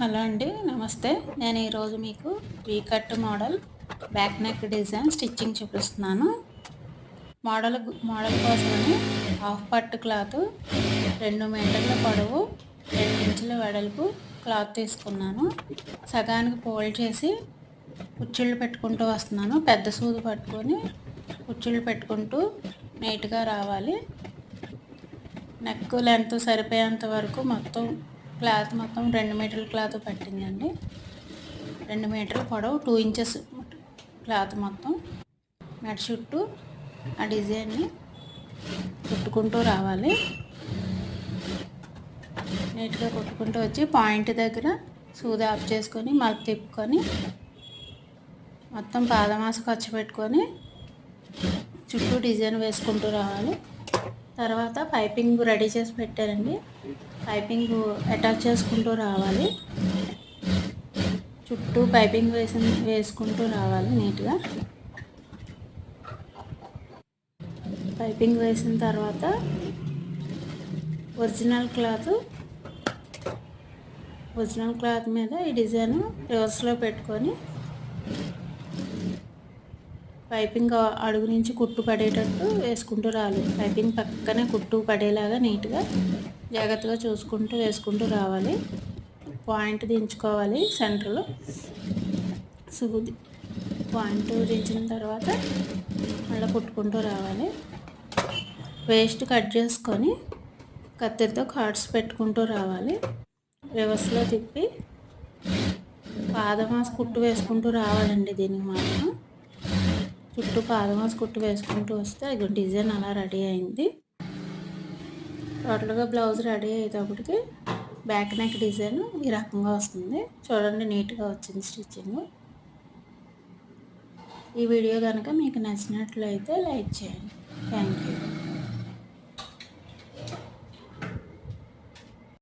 Hello అండి నమస్తే. నేను ఈరోజు మీకు V cut model back neck design stitching చూపిస్తున్నాను. మోడల్ మోడల్ కోసమని హాఫ్ పట్టు క్లాత్ రెండు మీటర్ల పొడవు రెండు ఇంచుల వెడల్పు క్లాత్ తీసుకున్నాను. సగానికి ఫోల్డ్ చేసి కుచ్చుళ్ళు పెట్టుకుంటూ వస్తున్నాను. పెద్ద సూది పట్టుకొని కుచ్చుళ్ళు పెట్టుకుంటూ నీట్గా రావాలి. నెక్ లెంత్ సరిపోయేంత వరకు మొత్తం క్లాత్ మొత్తం రెండు మీటర్ల క్లాత్ పట్టిందండి. రెండు మీటర్ల పొడవు టూ ఇంచెస్ క్లాత్ మొత్తం. మెడ చుట్టూ ఆ డిజైన్ని కుట్టుకుంటూ రావాలి. నీట్గా కుట్టుకుంటూ వచ్చి పాయింట్ దగ్గర సూది ఆఫ్ చేసుకొని మళ్ళీ తిప్పుకొని మొత్తం పాదమాస ఖర్చు పెట్టుకొని చుట్టూ డిజైన్ వేసుకుంటూ రావాలి. తర్వాత పైపింగ్ రెడీ చేసి పెట్టారండి. పైపింగ్ అటాచ్ చేసుకుంటూ రావాలి. చుట్టూ పైపింగ్ వేసి వేసుకుంటూ రావాలి నీట్గా. పైపింగ్ వేసిన తర్వాత ఒరిజినల్ క్లాత్ ఒరిజినల్ క్లాత్ మీద ఈ డిజైన్ రివర్స్లో పెట్టుకొని పైపింగ్ అడుగు నుంచి కుట్టు పడేటట్టు వేసుకుంటూ రావాలి. పైపింగ్ పక్కనే కుట్టు పడేలాగా నీట్గా జాగ్రత్తగా చూసుకుంటూ వేసుకుంటూ రావాలి. పాయింట్ దించుకోవాలి సెంటర్లో. సూది పాయింట్ దించిన తర్వాత మళ్ళీ కుట్టుకుంటూ రావాలి. వేస్ట్ కట్ చేసుకొని కత్తిరితో కార్డ్స్ పెట్టుకుంటూ రావాలి. వ్యవస్థలో తిప్పి పాదమాస్ కుట్టు వేసుకుంటూ రావాలండి దీనికి మాత్రం. చుట్టూ పాదమాస కుట్టు వేసుకుంటూ వస్తే డిజైన్ అలా రెడీ అయింది. టోటల్గా బ్లౌజ్ రెడీ అయ్యేటప్పటికి బ్యాక్ నెక్ డిజైన్ ఈ రకంగా వస్తుంది. చూడండి నీట్గా వచ్చింది స్టిచ్చింగ్. ఈ వీడియో కనుక మీకు నచ్చినట్లయితే లైక్ చేయండి. Thank you